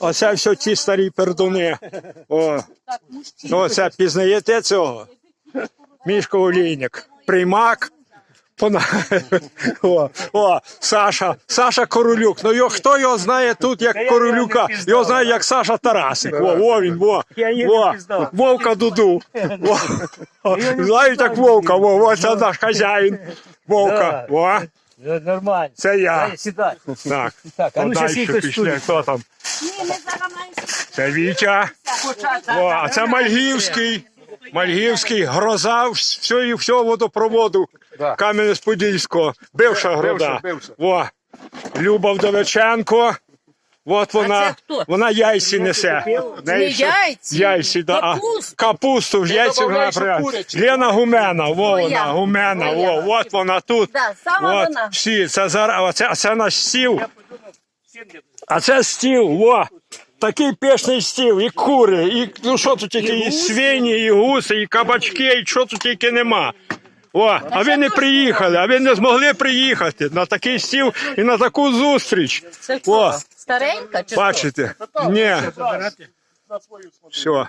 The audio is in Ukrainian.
Оце все ті старі пердуни. О. Ну, оце пізнаєте цього? Мішко Олійник. Приймак. Пона- О, о, Саша, Саша Королюк. Ну його, хто його знає тут як Королюка? Його знає як Саша Тарасик. О, о він, во, во. Вовка Дуду. Во. Знають як Вовка, во, о, це наш хазяїн. Вовка, о, Нормально. це я. Сідай. Так, Так, а ну далі пішли. Хто там? Це Вітя. О, а це Мальгівський. Мальгівський, гроза всього, всього водопроводу Кам'янець-Подільського. Бивша грода. О, Люба Вдовиченко. От вона, вона яйці несе. Не яйці, Яйці, да. а, капусту. Капусту, ж яйці вона привезла. Лена Гумена, во вона, Гумена, во, от вона тут. Да, сама От, вона. всі, це зараз, а це, це наш стіл. А це стіл, во. Такий пішний стіл, і кури, і ну що тут тільки, і, свині, і гуси, і кабачки, і що тут тільки нема. О, а ви не приїхали, а ви не змогли приїхати на такий стіл і на таку зустріч. О. Старенька чи що? бачите? Ні. Все.